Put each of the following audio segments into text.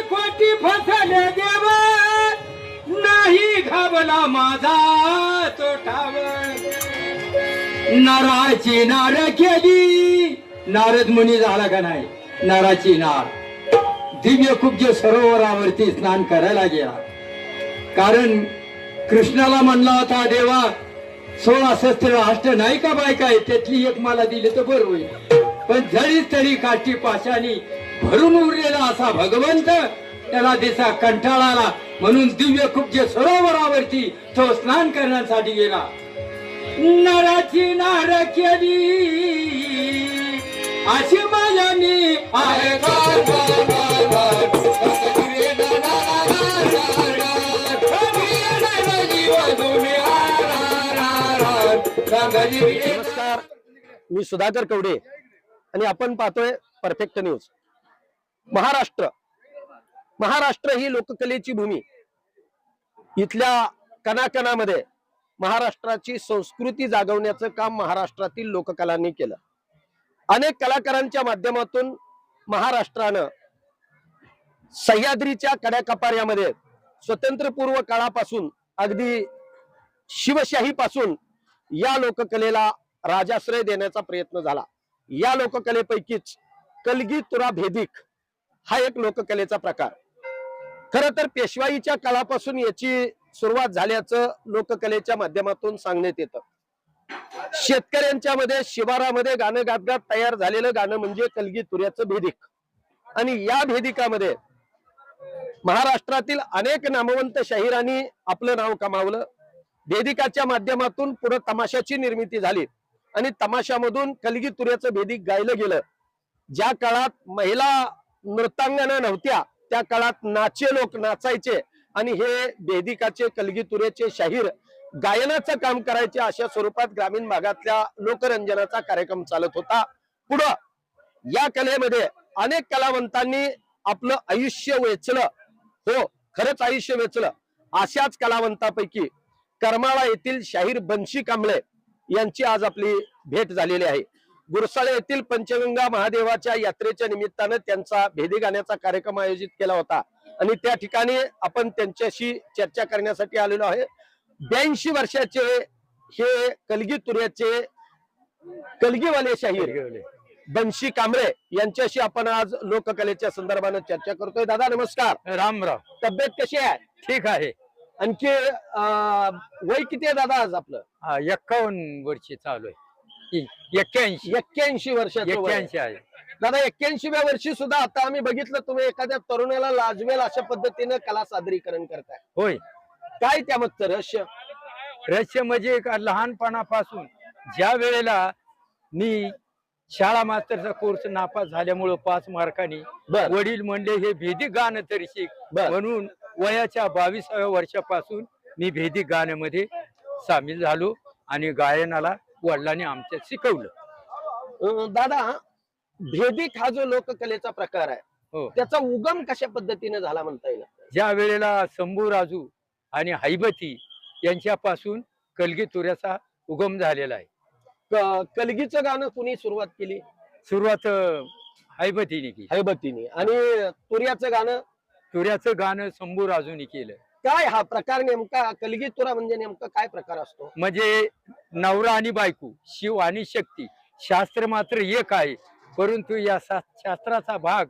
कोटी फसले देव. नाही घाबला माझा तोठाव नाराची नार केली. नारद मुनी झाला का नाही? नाराची नार. दिव्य कुब्ज सरोवरावरती स्नान करायला गेला. कारण कृष्णाला म्हणला होता देवा सोळा शस्त्र अष्ट नाही का बायका आहे त्यातली एक मला दिली तर बरं होईल. पण जरी तरी काठी पाशानी भरून उरलेला असा भगवंत त्याला दिसा कंटाळाला म्हणून दिव्य कुब्ज सरोवरावरती तो स्नान करण्यासाठी गेला. नराची नार केली अशी मायानी आहे. नमस्कार. मी सुधाकर कवडे आणि आपण पाहतोय परफेक्ट न्यूज. महाराष्ट्र. महाराष्ट्र ही लोककलेची भूमी. इथल्या कणाकणामध्ये महाराष्ट्राची संस्कृती जागवण्याचं काम महाराष्ट्रातील लोककलांनी केलं. अनेक कलाकारांच्या माध्यमातून महाराष्ट्रानं सह्याद्रीच्या कड्याकपाऱ्यामध्ये स्वतंत्रपूर्व काळापासून अगदी शिवशाही पासून या लोककलेला राजाश्रय देण्याचा प्रयत्न झाला. या लोककलेपैकीच कलगी तुरा भेदिक हा एक लोककलेचा प्रकार. खर तर पेशवाईच्या काळापासून याची सुरुवात झाल्याचं लोककलेच्या माध्यमातून सांगण्यात येतं. शेतकऱ्यांच्या मध्ये शिवारामध्ये गाणं गात गात तयार झालेलं गाणं म्हणजे कलगी तुऱ्याचं भेदिक. आणि या भेदिकामध्ये महाराष्ट्रातील अनेक नामवंत शाहिरांनी आपलं नाव कमावलं. भेदिकाच्या माध्यमातून पुढे तमाशाची निर्मिती झाली. आणि तमाशामधून कलगी तुऱ्याचं भेदिक गायलं गेलं. ज्या काळात महिला नृत्यांगना नव्हत्या. त्या काळात नाचे लोक नाचायचे आणि हे बेदिकाचे कलगीतुरेचे शाहीर गायनाचं काम करायचे अशा स्वरूपात ग्रामीण भागातल्या लोकरंजनाचा कार्यक्रम चालत होता. पुढं या कलेमध्ये अनेक कलावंतांनी आपलं आयुष्य वेचलं. हो खरंच आयुष्य वेचलं. अशाच कलावंतापैकी करमाळा येथील शाहीर बंशी कांबळे यांची आज आपली भेट झालेली आहे. गुरसाळे येथील पंचगंगा महादेवाच्या यात्रेच्या निमित्तानं त्यांचा भेदी गाण्याचा कार्यक्रम आयोजित केला होता. आणि त्या ठिकाणी आपण त्यांच्याशी चर्चा करण्यासाठी आलेलो आहे. ब्याऐंशी वर्षाचे हे कलगी तुऱ्याचे कलगीवाले शाहीर बन्शी कांबळे यांच्याशी आपण आज लोककलेच्या संदर्भानं चर्चा करतोय. दादा नमस्कार. रामराव तब्येत कशी आहे? ठीक आहे. आणखी वय किती आहे दादा आज आपलं? एक्कावन्न वर्षी चालू आहे. एक्क्याऐंशी. एक्क्याऐंशी. वर्षाचं वय. आहे. एक्क्याऐंशी आहे. दादा एक्क्याऐंशीव्या वर्षी सुद्धा आता आम्ही बघितलं तुम्ही एखाद्या तरुणाला लाजवेल अशा पद्धतीनं कला सादरीकरण करताय. होय. काय त्यामागचं रहस्य? रहस्य म्हणजे एक लहानपणापासून ज्या वेळेला मी शाळा मास्तरचा कोर्स नापास झाल्यामुळं पाच मार्कांनी बर. वडील म्हणले हे भेदी गाणं तरी शिक. बर. म्हणून वयाच्या बावीसाव्या वर्षापासून मी भेदी गाण्यामध्ये सामील झालो आणि गायनाला वडिलांनी आमच्या शिकवलं. दादा भेदिक हा जो लोककलेचा प्रकार आहे हो. त्याचा उगम कशा पद्धतीने झाला म्हणता येईल? ज्या वेळेला शंभू राजू आणि हैबती यांच्यापासून कलगी तुऱ्याचा उगम झालेला आहे. कलगीचं गाणं कुणी सुरुवात केली? सुरुवात हैबतीने केली. हैबतीने आणि तुर्याचं गाणं? तुऱ्याचं गाणं शंभू राजूने केलं. काय हा प्रकार नेमका? कलगी तुरा म्हणजे नेमका काय प्रकार असतो? म्हणजे नवरा आणि बायको शिव आणि शक्ती शास्त्र मात्र एक आहे. परंतु या शास्त्राचा भाग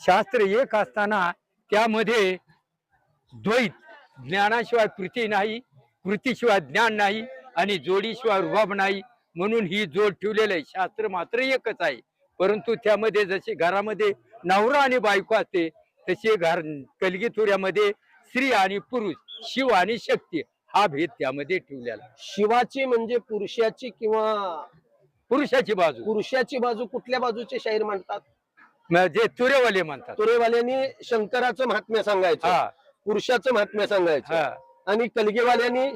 शास्त्र एक असताना त्यामध्ये द्वैत ज्ञानाशिवाय कृती नाही कृतीशिवाय ज्ञान नाही आणि जोडीशिवाय रुबाब नाही. म्हणून ही जोड ठेवलेलं आहे. शास्त्र मात्र एकच आहे. परंतु त्यामध्ये जसे घरामध्ये नवरा आणि बायको असते तसे घर कलगीतुऱ्यामध्ये स्त्री आणि पुरुष शिव आणि शक्ती हा भेद त्यामध्ये ठेवलेला. शिवाची म्हणजे पुरुषाची किंवा पुरुषाची बाजू. पुरुषाची बाजू कुठल्या बाजूचे शाहीर मांडतात म्हणजे तुरेवाले म्हणतात तुरेवाल्यांनी शंकराचं महात्म्य सांगायचं पुरुषाचं महात्म्य सांगायचं आणि कलगीवाल्यांनी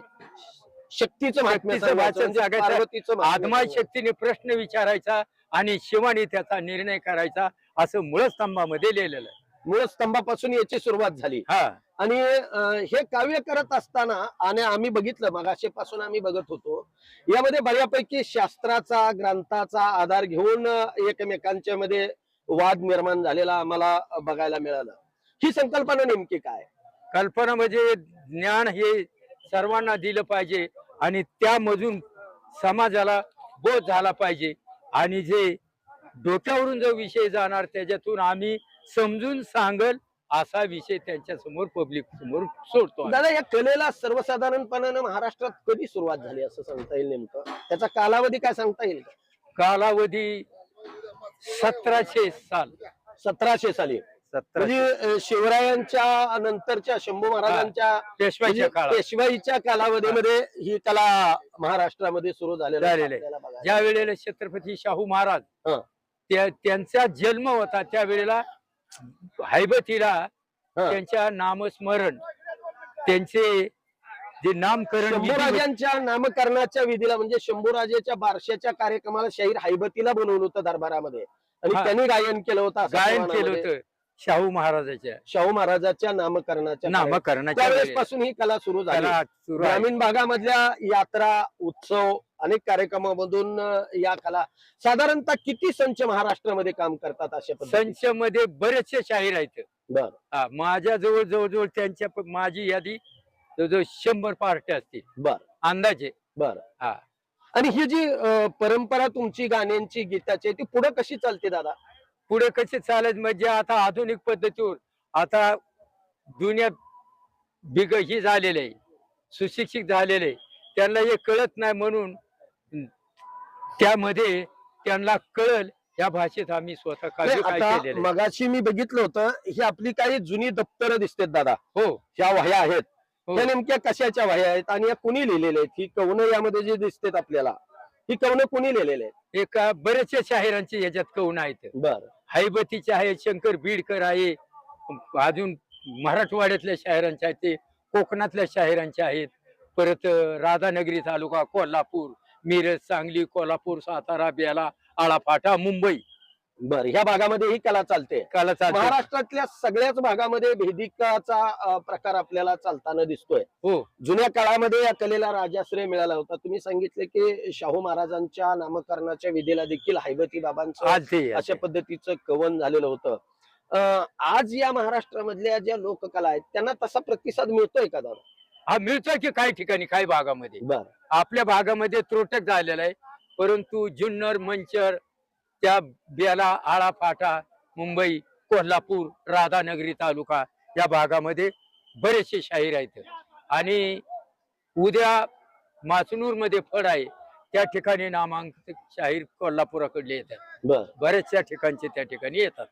शक्तीचं महात्म्य सांगायचं म्हणजे सांगायचं. शक्तीने प्रश्न विचारायचा आणि शिवाने त्याचा निर्णय करायचा असं मूळ स्तंभामध्ये लिहिलेलं आहे. मूळ स्तंभापासून याची सुरुवात झाली. हा. आणि हे काव्य करत असताना आणि आम्ही बघितलं मगाशीपासून आम्ही बघत होतो. यामध्ये बऱ्यापैकी शास्त्राचा ग्रंथाचा आधार घेऊन एकमेकांच्या मध्ये वाद निर्माण झालेला आम्हाला बघायला मिळालं. ही संकल्पना नेमकी काय? कल्पना म्हणजे ज्ञान हे सर्वांना दिलं पाहिजे आणि त्यामधून समाजाला बोध झाला पाहिजे. आणि जे डोक्यावरून जो विषय जाणार त्याच्यातून आम्ही समजून सांगल असा विषय त्यांच्यासमोर पब्लिक समोर सोडतो. दादा या कलेला सर्वसाधारणपणाने महाराष्ट्रात कधी सुरुवात झाली असं सांगता येईल नेमकं त्याचा कालावधी काय सांगता येईल? कालावधी सतराशे साल सतराशे साली म्हणजे शिवरायांच्या नंतरच्या शंभू महाराजांच्या पेशवाईच्या म्हणजे काळात पेशवाईच्या कालावधीमध्ये ही कला महाराष्ट्रामध्ये सुरू झालेली. ज्या वेळेला छत्रपती शाहू महाराज हं. त्या त्यांचा जन्म होता त्यावेळेला हैबतीला. त्यांच्या नामस्मरण त्यांचे जे नामकरण शंभूराजांच्या नामकरणाच्या विधीला म्हणजे शंभूराजेच्या बारशाच्या कार्यक्रमाला शाहीर हैबतीला बनवलं होतं दरबारामध्ये आणि. त्यांनी गायन केलं होतं गायन केलं. होतं शाहू महाराजाच्या शाहू महाराजाच्या नामकरणाच्या. नामकरणाच्या त्यावेळेस वेळेला. पासून ही कला सुरू झाली. त्याला सुरू आहे. ग्रामीण भागामधल्या यात्रा उत्सव अनेक कार्यक्रमामधून या कला साधारणतः किती संच महाराष्ट्रामध्ये काम करतात अशा पद्धतीने संच मध्ये बरेचसे शाहीर आहेत. बर. हा, माझ्या जवळ जवळजवळ त्यांच्या प- माझी यादी जवळजवळ शंभर पार्ट्या असतील. बर. अंदाजे. बर. हा. आणि ही जी अं, परंपरा तुमची गाण्यांची गीताची आहे, ती पुढे कशी चालते दादा? पुढे कसे चालत म्हणजे आता आधुनिक पद्धतीवर आता दुनिया बिग ही झालेले आहे सुशिक्षित झालेले. त्यांना हे कळत नाही म्हणून हं, त्यामध्ये त्यांना कळल या भाषेत आम्ही स्वतः. मगाशी मी बघितलं होतं ही आपली काही जुनी दप्तरं दिसतात दादा. हो. ह्या वह्या आहेत. हो. त्या नेमक्या कशाच्या वह्या आहेत आणि या कुणी लिहिलेल्या आहेत? ही कवनं यामध्ये जे दिसतात आपल्याला ही कवनं कुणी लिहिलेले आहेत? एका बरेचसे शाहिरांचे याच्यात कवून आहेत. बर. हैबतीचे आहे शंकर बीडकर आहे. अजून मराठवाड्यातल्या शाहिरांचे आहेत ते कोकणातल्या शाहिरांचे आहेत. परत राधानगरी तालुका कोल्हापूर मिरज सांगली कोल्हापूर सातारा बेला आळाफाटा मुंबई. बर ह्या भागामध्ये ही कला चालते. काला चालते. महाराष्ट्रातल्या सगळ्याच भागामध्ये भेदिकाचा प्रकार आपल्याला चालताना दिसतोय. हो. जुन्या काळामध्ये या कलेला राजाश्रय मिळाला होता. तुम्ही सांगितले की शाहू महाराजांच्या नामकरणाच्या विधीला देखील हैबती बाबांचं अशा पद्धतीचं कवन झालेलं होतं. आज या महाराष्ट्रामधल्या ज्या लोककला आहेत त्यांना तसा प्रतिसाद मिळतोय का दादा? हा मिळतोय की काही ठिकाणी काही भागामध्ये. बर. आपल्या भागामध्ये त्रोटक झालेला आहे. परंतु जुन्नर मंचर त्या बेला आळाफाटा मुंबई कोल्हापूर राधानगरी तालुका या भागामध्ये बरेचसे शाहीर आहेत. आणि उद्या माचनूरमध्ये फड आहे त्या ठिकाणी नामांकित शाहीर कोल्हापुराकडले येतात. बर. बरेचशा ठिकाणचे त्या ठिकाणी येतात.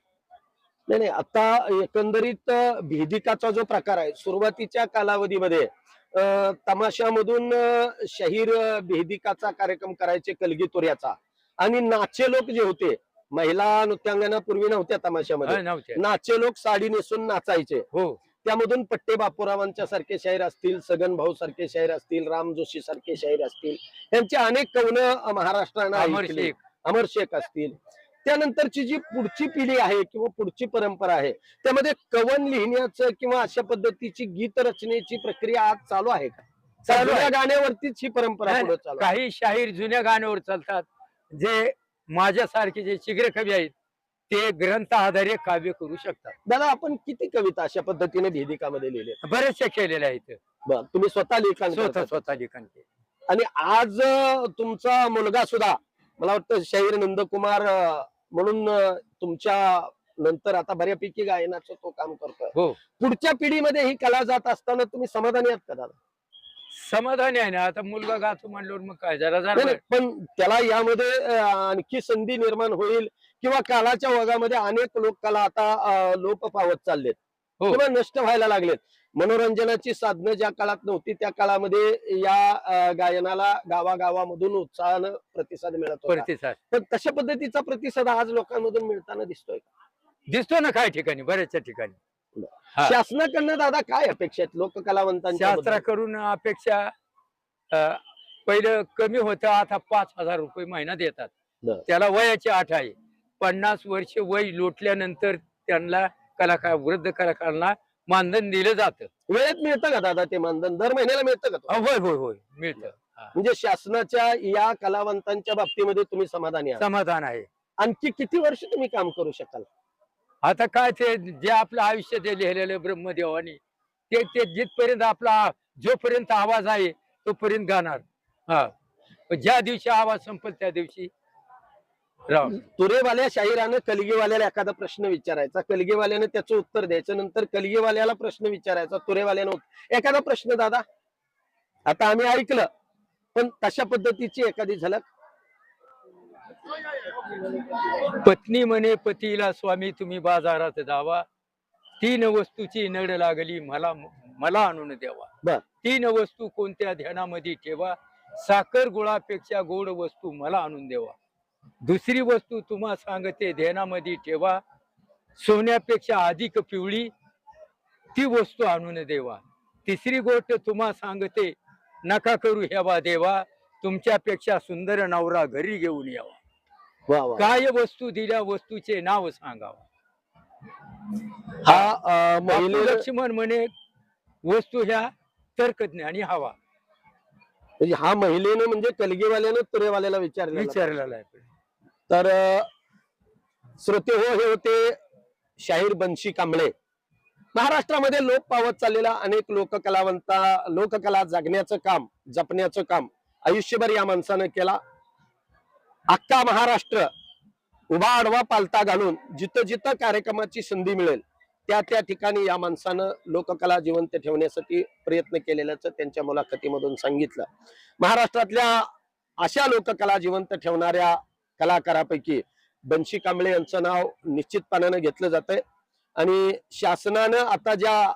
नाही नाही आता एकंदरीत भेदिकाचा जो प्रकार आहे सुरुवातीच्या कालावधीमध्ये तमाशामधून शाहीर भेदिकाचा कार्यक्रम करायचे कलगीतोऱ्याचा आणि नाचे लोक जे होते महिला नृत्यांगना पूर्वी नव्हत्या तमाशामध्ये. नाचे लोक साडी नेसून नाचायचे. हो. त्यामधून पट्टे बापूरावांच्या सारखे शाहीर असतील सगन भाऊ सारखे शाहीर असतील राम जोशी सारखे शाहीर असतील. यांचे अनेक कवन महाराष्ट्रानं अमर. शेख. अमर शेख असतील. त्यानंतरची जी पुढची पिढी आहे किंवा पुढची परंपरा आहे त्यामध्ये कवन लिहिण्याचं किंवा अशा पद्धतीची गीत रचनेची प्रक्रिया आज चालू आहे का. जुन्या गाण्यावरतीच ही परंपरा. काही शाहीर जुन्या गाण्यावर चालतात. जे माझ्यासारखे जे शिगरे कवी आहेत ते ग्रंथ आधारे काव्य करू शकतात. दादा आपण किती कविता अशा पद्धतीने भेदिकामध्ये लिहिले? बरेचसे केलेले आहेत. तुम्ही स्वतः लिखाण स्वतः करता. स्वतः लिखाण केले. आणि आज अं, तुमचा मुलगा सुद्धा मला वाटतं शाहीर नंदकुमार अं, म्हणून अं, तुमच्या नंतर आता बऱ्यापैकी गायनाचं तो काम करतोय. हो. पुढच्या पिढीमध्ये ही कला जात असताना तुम्ही समाधानी आहात का दादा? समाधानी आहे ना आता मुलगा गातो म्हणल्यावर मग काय? जरा नाही, जरा नाही, पण त्याला यामध्ये अं, आणखी संधी निर्माण होईल किंवा कालाच्या ओघामध्ये अनेक लोक कला आता अं, लोप पावत चाललेत हो. किंवा नष्ट व्हायला लागलेत. मनोरंजनाची साधनं ज्या काळात नव्हती त्या काळामध्ये या अं, गायनाला गावागावामधून उत्साहानं प्रतिसाद मिळत होता. प्रतिसाद. पण तशा पद्धतीचा प्रतिसाद आज लोकांमधून मिळताना दिसतोय? दिसतो ना काही ठिकाणी बऱ्याचशा ठिकाणी. हा. शासनाकडनं दादा काय अपेक्षा आहेत लोककलावंतांच्या बद्दल? शास्त्राकडून अपेक्षा अं, पहिलं कमी होतं आता पाच हजार रुपये महिना देतात बरं. त्याला वयाची आठ आहे पन्नास वर्ष वय लोटल्यानंतर त्यांना कलाकार वृद्ध कलाकारांना मानधन दिलं जातं वेळेत मिळतं का दादा ते मानधन दर महिन्याला मिळतं का? अं, होय होय होय मिळतं. म्हणजे शासनाच्या या कलावंतांच्या बाबतीमध्ये तुम्ही समाधानी आहात समाधान आहे आणखी किती वर्ष तुम्ही काम करू शकाल आता काय ते जे आपलं आयुष्य ते लिहिलेलं ब्रह्मदेवानी ते ते जिथपर्यंत आपला जोपर्यंत आवाज आहे तोपर्यंत गाणार. हा. ज्या दिवशी आवाज संपल त्या दिवशी राव तुरेवाल्या शाहिरानं कलगीवाल्याला एखादा प्रश्न विचारायचा. कलगीवाल्यानं त्याचं उत्तर द्यायचं. नंतर कलगीवाल्याला प्रश्न विचारायचा. तुरेवाल्यानं एखादा प्रश्न दादा. आता आम्ही ऐकलं पण तशा पद्धतीची एखादी झलक पत्नी म्हणे पतीला स्वामी तुम्ही बाजारात जावा. तीन वस्तूची नड लागली मला मला आणून द्यावा. तीन वस्तू कोणत्या ध्यानामध्ये ठेवा. साखर गुळापेक्षा गोड वस्तू मला आणून देवा दुसरी वस्तू तुम्हा सांगते ध्यानामध्ये ठेवा. सोन्यापेक्षा अधिक पिवळी ती वस्तू आणून देवा. तिसरी गोष्ट तुम्हा सांगते नका करू ह्यावा देवा. तुमच्यापेक्षा सुंदर नवरा घरी घेऊन यावा. वा वा काय वस्तू दिल्या वस्तूचे नाव सांगावं. हा अं, बापू महिलेनं लक्ष्मण म्हणे वस्तू ह्या तर्कज्ञानी हवा. म्हणजे हा महिलेनं म्हणजे कलगीवाल्यानं तुरेवाल्याला विचारलं विचारलेला आहे. तर अ, श्रोते हो हे होते शाहीर बन्शी कांबळे. महाराष्ट्रामध्ये लोप पावत चाललेला अनेक लोककलावंता लोककला जगण्याचं काम जपण्याचं काम आयुष्यभर या माणसानं केला. अख्खा महाराष्ट्र उभा आडवा पालता घालून जिथं जिथं कार्यक्रमाची संधी मिळेल त्या त्या ठिकाणी या माणसानं लोककला जिवंत ठेवण्यासाठी प्रयत्न केलेल्याचं त्यांच्या मुलाखतीमधून सांगितलं. महाराष्ट्रातल्या अशा लोककला जिवंत ठेवणाऱ्या कलाकारापैकी बंशी कांबळे यांचं नाव निश्चितपणानं घेतलं जातंय. आणि शासनानं आता ज्या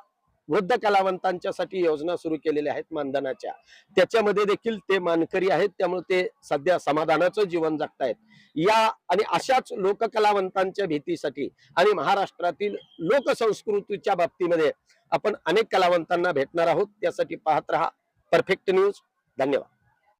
वृद्ध कलावंतांच्यासाठी योजना सुरू केलेल्या आहेत मानधनाच्या. त्याच्यामध्ये देखील ते मानकरी आहेत त्यामुळे ते सध्या समाधानाचं जीवन जगतायत. या आणि अशाच लोककलावंतांच्या भीतीसाठी आणि महाराष्ट्रातील लोकसंस्कृतीच्या बाबतीमध्ये आपण अनेक कलावंतांना भेटणार आहोत. त्यासाठी पाहत राहा. परफेक्ट न्यूज धन्यवाद.